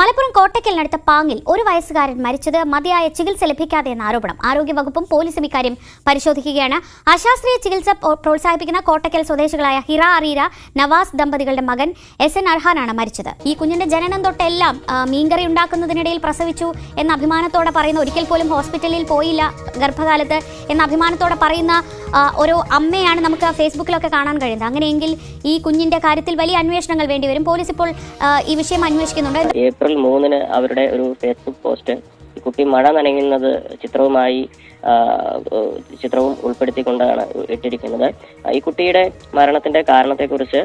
മലപ്പുറം കോട്ടയ്ക്കലിനടുത്ത പാങ്ങിൽ ഒരു വയസ്സുകാരൻ മരിച്ചത് മതിയായ ചികിത്സ ലഭിക്കാതെ എന്ന ആരോപണം. ആരോഗ്യവകുപ്പും പോലീസും ഇക്കാര്യം പരിശോധിക്കുകയാണ്. അശാസ്ത്രീയ ചികിത്സ പ്രോത്സാഹിപ്പിക്കുന്ന കോട്ടയ്ക്കൽ സ്വദേശികളായ ഹിറ അറീര നവാസ് ദമ്പതികളുടെ മകൻ എസ് എൻ അർഹാനാണ് മരിച്ചത്. ഈ കുഞ്ഞിന്റെ ജനനം തൊട്ടെല്ലാം മീൻകറി ഉണ്ടാക്കുന്നതിനിടയിൽ പ്രസവിച്ചു എന്ന അഭിമാനത്തോടെ പറയുന്ന ഒരിക്കൽ പോലും ഹോസ്പിറ്റലിൽ പോയില്ല ഗർഭകാലത്ത് എന്ന അഭിമാനത്തോടെ പറയുന്ന ഒരു അമ്മയാണ് നമുക്ക് ഫേസ്ബുക്കിലൊക്കെ കാണാൻ കഴിയുന്നത്. അങ്ങനെയെങ്കിൽ ഈ കുഞ്ഞിന്റെ കാര്യത്തിൽ വലിയ അന്വേഷണങ്ങൾ വേണ്ടിവരും പോലീസ് ഇപ്പോൾ ഈ വിഷയം അന്വേഷിക്കുന്നുണ്ട്. ഏപ്രിൽ മൂന്നിന് അവരുടെ ഒരു ഫേസ്ബുക്ക് പോസ്റ്റ് കുട്ടി മഴ നനയുന്നത് ചിത്രവുമായി ചിത്രവും ഉൾപ്പെടുത്തിക്കൊണ്ടാണ് ഇട്ടിരിക്കുന്നത്. ഈ കുട്ടിയുടെ മരണത്തിന്റെ കാരണത്തെക്കുറിച്ച്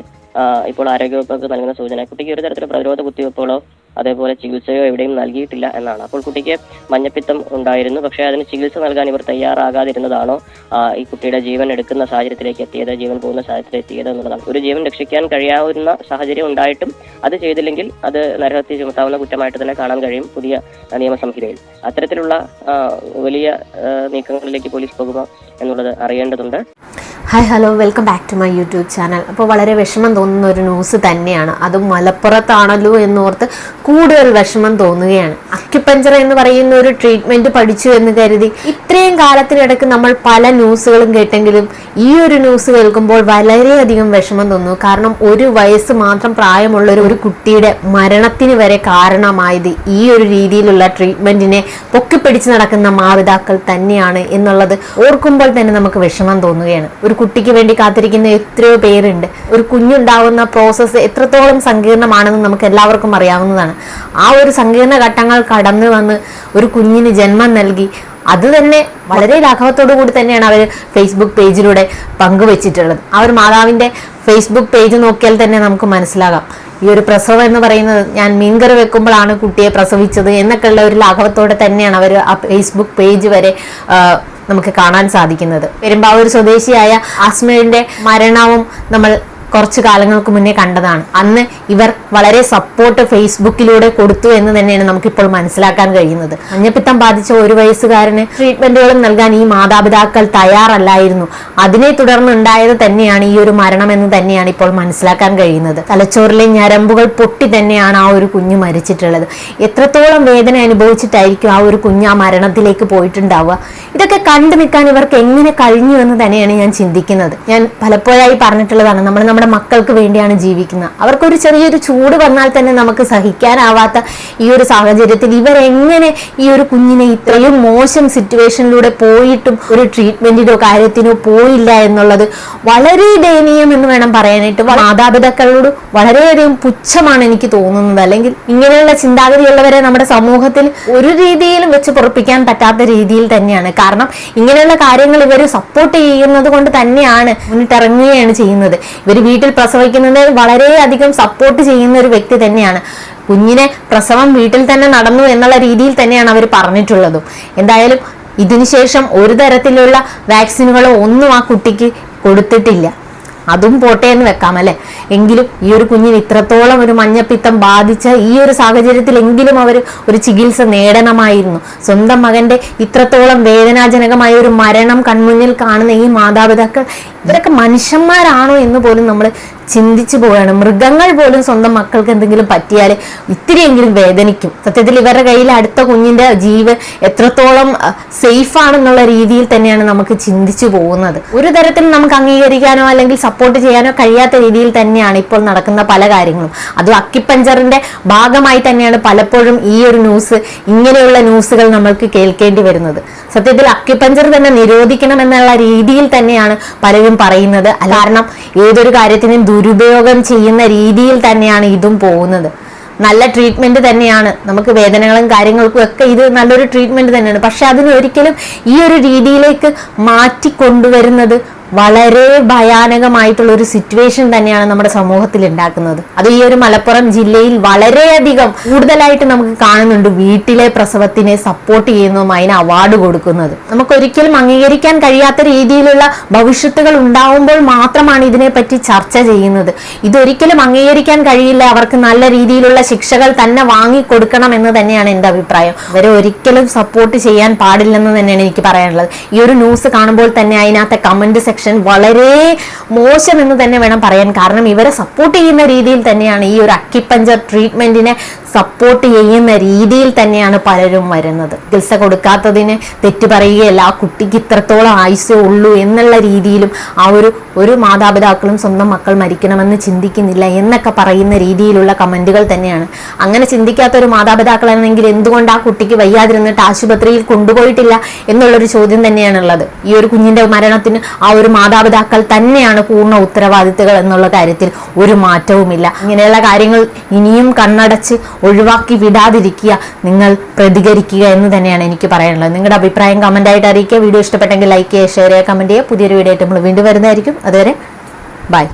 ഇപ്പോൾ ആരോഗ്യവകുപ്പ് നൽകുന്ന സൂചന. കുട്ടിക്ക് ഒരു തരത്തിലുള്ള പ്രതിരോധ കുത്തിവയ്പ്പുകളോ അതേപോലെ ചികിത്സയോ എവിടെയും നൽകിയിട്ടില്ല എന്നാണ്. അപ്പോൾ കുട്ടിക്ക് മഞ്ഞപ്പിത്തം ഉണ്ടായിരുന്നു. പക്ഷേ അതിന് ചികിത്സ നൽകാൻ ഇവർ തയ്യാറാകാതിരുന്നതാണോ? ഈ കുട്ടിയുടെ ജീവൻ എടുക്കുന്ന സാഹചര്യത്തിലേക്ക് എത്തിയത് ജീവൻ പോകുന്ന സാഹചര്യത്തിൽ എത്തിയത് എന്നുള്ളതാണ്. ഒരു ജീവൻ രക്ഷിക്കാൻ കഴിയാവുന്ന സാഹചര്യം ഉണ്ടായിട്ടും അത് ചെയ്തില്ലെങ്കിൽ അത് നരഹത്യ ചുമത്താവുന്ന കുറ്റമായിട്ട് തന്നെ കാണാൻ കഴിയും പുതിയ നിയമസംഹിതയിൽ അത്തരത്തിലുള്ള വലിയ നീക്കങ്ങളിലേക്ക് പോലീസ് പോകുമോ എന്നുള്ളത് അറിയേണ്ടതുണ്ട്. Hi hello welcome back to my YouTube channel അപ്പോൾ വളരെ വിഷമം തോന്നുന്ന ഒരു ന്യൂസ് തന്നെയാണ്. അത് മലപ്പുറത്താണല്ലോ എന്നോർത്ത് കൂടുതൽ വിഷമം തോന്നുകയാണ്. അക്യുപഞ്ചർ എന്ന് പറയുന്ന ഒരു ട്രീറ്റ്മെന്റ് പഠിച്ചു എന്ന് കരുതി ഇത്രയും കാലത്തിനിടയ്ക്ക് നമ്മൾ പല ന്യൂസുകളും കേട്ടെങ്കിലും ഈ ഒരു ന്യൂസ് കേൾക്കുമ്പോൾ വളരെയധികം വിഷമം തോന്നുന്നു. കാരണം ഒരു വയസ്സ് മാത്രം പ്രായമുള്ള ഒരു- കുട്ടിയുടെ മരണത്തിന് വരെ കാരണമായത് ഈ ഒരു രീതിയിലുള്ള ട്രീറ്റ്മെന്റിനെ പൊക്കിപ്പിടിച്ച് നടക്കുന്ന മാതാപിതാക്കൾ തന്നെയാണ് എന്നുള്ളത് ഓർക്കുമ്പോൾ തന്നെ നമുക്ക് വിഷമം തോന്നുകയാണ്. ഒരു കുട്ടിക്ക് വേണ്ടി കാത്തിരിക്കുന്ന എത്രയോ പേരുണ്ട്. ഒരു കുഞ്ഞുണ്ടാവുന്ന പ്രോസസ്സ് എത്രത്തോളം സങ്കീർണമാണെന്ന് നമുക്ക് എല്ലാവർക്കും അറിയാവുന്നതാണ്. ആ ഒരു സങ്കീർണ ഘട്ടങ്ങൾ കടന്നു വന്ന് ഒരു കുഞ്ഞിന് ജന്മം നൽകി അത് തന്നെ വളരെ ലാഘവത്തോടു കൂടി തന്നെയാണ് അവർ ഫേസ്ബുക്ക് പേജിലൂടെ പങ്കുവച്ചിട്ടുള്ളത്. ആ ഒരു മാതാവിന്റെ ഫേസ്ബുക്ക് പേജ് നോക്കിയാൽ തന്നെ നമുക്ക് മനസ്സിലാകാം. ഈ ഒരു പ്രസവം എന്ന് പറയുന്നത് ഞാൻ മീൻകറി വെക്കുമ്പോഴാണ് കുട്ടിയെ പ്രസവിച്ചത് എന്നൊക്കെയുള്ള ഒരു ലാഘവത്തോടെ തന്നെയാണ് അവർ ആ ഫേസ്ബുക്ക് പേജ് വരെ നമുക്ക് കാണാൻ സാധിക്കുന്നത്. പെരുമ്പാവൂർ സ്വദേശിയായ ആസ്മയുടെ മരണവും നമ്മൾ കുറച്ചു കാലങ്ങൾക്ക് മുന്നേ കണ്ടതാണ്. അന്ന് ഇവർ വളരെ സപ്പോർട്ട് ഫേസ്ബുക്കിലൂടെ കൊടുത്തു എന്ന് തന്നെയാണ് നമുക്കിപ്പോൾ മനസ്സിലാക്കാൻ കഴിയുന്നത്. മഞ്ഞപ്പിത്തം ബാധിച്ച ഒരു വയസ്സുകാരന് ട്രീറ്റ്മെന്റുകളും നൽകാൻ ഈ മാതാപിതാക്കൾ തയ്യാറല്ലായിരുന്നു. അതിനെ തുടർന്ന് ഉണ്ടായത് തന്നെയാണ് ഈ ഒരു മരണം എന്ന് തന്നെയാണ് ഇപ്പോൾ മനസ്സിലാക്കാൻ കഴിയുന്നത്. തലച്ചോറിലെ ഞരമ്പുകൾ പൊട്ടി തന്നെയാണ് ആ ഒരു കുഞ്ഞ് മരിച്ചിട്ടുള്ളത്. എത്രത്തോളം വേദന അനുഭവിച്ചിട്ടായിരിക്കും ആ ഒരു കുഞ്ഞ് ആ മരണത്തിലേക്ക് പോയിട്ടുണ്ടാവുക? ഇതൊക്കെ കണ്ടു നിൽക്കാൻ ഇവർക്ക് എങ്ങനെ കഴിഞ്ഞു എന്ന് തന്നെയാണ് ഞാൻ ചിന്തിക്കുന്നത്. ഞാൻ പലപ്പോഴായി പറഞ്ഞിട്ടുള്ളതാണ്. നമ്മൾ മക്കൾക്ക് വേണ്ടിയാണ് ജീവിക്കുന്നത്. അവർക്കൊരു ചെറിയൊരു ചൂട് വന്നാൽ തന്നെ നമുക്ക് സഹിക്കാനാവാത്ത ഈ ഒരു സാഹചര്യത്തിൽ ഇവരെങ്ങനെ ഈ ഒരു കുഞ്ഞിനെ ഇത്രയും മോശം സിറ്റുവേഷനിലൂടെ പോയിട്ടും ഒരു ട്രീറ്റ്മെന്റിനോ കാര്യത്തിനോ പോയില്ല എന്നുള്ളത് വളരെ ദയനീയം എന്ന് വേണം പറയാനായിട്ട്. മാതാപിതാക്കളോട് വളരെയധികം പുച്ഛമാണ് എനിക്ക് തോന്നുന്നത്. അല്ലെങ്കിൽ ഇങ്ങനെയുള്ള ചിന്താഗതിയുള്ളവരെ നമ്മുടെ സമൂഹത്തിൽ ഒരു രീതിയിലും വെച്ച് പൊറപ്പിക്കാൻ പറ്റാത്ത രീതിയിൽ തന്നെയാണ്. കാരണം ഇങ്ങനെയുള്ള കാര്യങ്ങൾ ഇവർ സപ്പോർട്ട് ചെയ്യുന്നത് കൊണ്ട് തന്നെയാണ് മുന്നിട്ടിറങ്ങുകയാണ് ചെയ്യുന്നത്. ഇവർ വീട്ടിൽ പ്രസവിക്കുന്നത് വളരെയധികം സപ്പോർട്ട് ചെയ്യുന്ന ഒരു വ്യക്തി തന്നെയാണ്. കുഞ്ഞിനെ പ്രസവം വീട്ടിൽ തന്നെ നടന്നു എന്നുള്ള രീതിയിൽ തന്നെയാണ് അവർ പറഞ്ഞിട്ടുള്ളതും. എന്തായാലും ഇതിനുശേഷം ഒരു തരത്തിലുള്ള വാക്സിനുകളോ ഒന്നും ആ കുട്ടിക്ക് കൊടുത്തിട്ടില്ല. അതും പോട്ടെ എന്ന് വെക്കാം അല്ലെ? എങ്കിലും ഈ ഒരു കുഞ്ഞിന് ഇത്രത്തോളം ഒരു മഞ്ഞപ്പിത്തം ബാധിച്ച ഈ ഒരു സാഹചര്യത്തിൽ എങ്കിലും അവർ ഒരു ചികിത്സ നേടണമായിരുന്നു. സ്വന്തം മകന്റെ ഇത്രത്തോളം വേദനാജനകമായ ഒരു മരണം കൺമുന്നിൽ കാണുന്ന ഈ മാതാപിതാക്കൾ ഇവരൊക്കെ മനുഷ്യന്മാരാണോ എന്ന് പോലും നമ്മൾ ചിന്തിച്ചു പോവുകയാണ്. മൃഗങ്ങൾ പോലും സ്വന്തം മക്കൾക്ക് എന്തെങ്കിലും പറ്റിയാൽ ഇത്തിരിയെങ്കിലും വേദനിക്കും. സത്യത്തിൽ ഇവരുടെ കയ്യിൽ അടുത്ത കുഞ്ഞിന്റെ ജീവൻ എത്രത്തോളം സേഫ് ആണെന്നുള്ള രീതിയിൽ തന്നെയാണ് നമുക്ക് ചിന്തിച്ചു പോകുന്നത്. ഒരു തരത്തിലും നമുക്ക് അംഗീകരിക്കാനോ അല്ലെങ്കിൽ സപ്പോർട്ട് ചെയ്യാനോ കഴിയാത്ത രീതിയിൽ തന്നെയാണ് ഇപ്പോൾ നടക്കുന്ന പല കാര്യങ്ങളും. അതും അക്കിപ്പഞ്ചറിന്റെ ഭാഗമായി തന്നെയാണ് പലപ്പോഴും ഈ ഒരു ന്യൂസ് ഇങ്ങനെയുള്ള ന്യൂസുകൾ നമ്മൾക്ക് കേൾക്കേണ്ടി വരുന്നത്. സത്യത്തിൽ അക്കിപ്പഞ്ചർ തന്നെ നിരോധിക്കണം എന്നുള്ള രീതിയിൽ തന്നെയാണ് പലരും പറയുന്നത്. കാരണം ഏതൊരു കാര്യത്തിനും ദുരുപയോഗം ചെയ്യുന്ന രീതിയിൽ തന്നെയാണ് ഇതും പോകുന്നത്. നല്ല ട്രീറ്റ്മെന്റ് തന്നെയാണ്. നമുക്ക് വേദനകളും കാര്യങ്ങൾക്കും ഒക്കെ ഇത് നല്ലൊരു ട്രീറ്റ്മെന്റ് തന്നെയാണ്. പക്ഷെ അതിനൊരിക്കലും ഈ ഒരു രീതിയിലേക്ക് മാറ്റി കൊണ്ടുവരുന്നത് വളരെ ഭയാനകമായിട്ടുള്ള ഒരു സിറ്റുവേഷൻ തന്നെയാണ് നമ്മുടെ സമൂഹത്തിൽ ഉണ്ടാക്കുന്നത്. അത് ഈ ഒരു മലപ്പുറം ജില്ലയിൽ വളരെയധികം കൂടുതലായിട്ട് നമുക്ക് കാണുന്നുണ്ട് വീട്ടിലെ പ്രസവത്തിനെ സപ്പോർട്ട് ചെയ്യുന്നതും അതിന് അവാർഡ് കൊടുക്കുന്നത്. നമുക്ക് ഒരിക്കലും അംഗീകരിക്കാൻ കഴിയാത്ത രീതിയിലുള്ള ഭവിഷ്യത്തുകൾ ഉണ്ടാവുമ്പോൾ മാത്രമാണ് ഇതിനെപ്പറ്റി ചർച്ച ചെയ്യുന്നത്. ഇതൊരിക്കലും അംഗീകരിക്കാൻ കഴിയില്ല. അവർക്ക് നല്ല രീതിയിലുള്ള ശിക്ഷകൾ തന്നെ വാങ്ങിക്കൊടുക്കണം എന്ന് തന്നെയാണ് എന്റെ അഭിപ്രായം. അവരെ ഒരിക്കലും സപ്പോർട്ട് ചെയ്യാൻ പാടില്ലെന്ന് തന്നെയാണ് എനിക്ക് പറയാനുള്ളത്. ഈ ഒരു ന്യൂസ് കാണുമ്പോൾ തന്നെ അതിനകത്തെ കമന്റ് സെക്ഷൻ ആക്ഷൻ വളരെ മോശം എന്ന് തന്നെ വേണം പറയാൻ. കാരണം ഇവരെ സപ്പോർട്ട് ചെയ്യുന്ന രീതിയിൽ തന്നെയാണ് ഈ ഒരു അക്കിപ്പഞ്ചർ ട്രീറ്റ്മെന്റിനെ സപ്പോർട്ട് ചെയ്യുന്ന രീതിയിൽ തന്നെയാണ് പലരും വരുന്നത്. ചികിത്സ കൊടുക്കാത്തതിന് തെറ്റ് പറയുകയല്ല ആ കുട്ടിക്ക് ഇത്രത്തോളം ആയുസ് ഉള്ളൂ എന്നുള്ള രീതിയിലും ആ ഒരു ഒരു മാതാപിതാക്കളും സ്വന്തം മക്കൾ മരിക്കണമെന്ന് ചിന്തിക്കുന്നില്ല എന്നൊക്കെ പറയുന്ന രീതിയിലുള്ള കമന്റുകൾ തന്നെയാണ്. അങ്ങനെ ചിന്തിക്കാത്ത ഒരു മാതാപിതാക്കളാണെങ്കിൽ എന്തുകൊണ്ട് ആ കുട്ടിക്ക് വയ്യാതിരുന്നിട്ട് ആശുപത്രിയിൽ കൊണ്ടുപോയിട്ടില്ല എന്നുള്ളൊരു ചോദ്യം തന്നെയാണുള്ളത്. ഈ ഒരു കുഞ്ഞിന്റെ മരണത്തിന് ആ ഒരു മാതാപിതാക്കൾ തന്നെയാണ് പൂർണ ഉത്തരവാദിത്തങ്ങൾ എന്നുള്ള കാര്യത്തിൽ ഒരു മാറ്റവുമില്ല. ഇങ്ങനെയുള്ള കാര്യങ്ങൾ ഇനിയും കണ്ണടച്ച് ഒഴിവാക്കി വിടാതിരിക്കുക നിങ്ങൾ പ്രതികരിക്കുക എന്ന് തന്നെയാണ് എനിക്ക് പറയാനുള്ളത്. നിങ്ങളുടെ അഭിപ്രായം കമന്റ് ആയിട്ട് അറിയിക്കുക. വീഡിയോ ഇഷ്ടപ്പെട്ടെങ്കിൽ ലൈക്ക് ചെയ്യുക ഷെയർ ചെയ്യുക കമന്റ് ചെയ്യുക. പുതിയൊരു വീഡിയോ ആയിട്ട് നമ്മൾ വീണ്ടും വരുന്നതായിരിക്കും. അതുവരെ ബൈ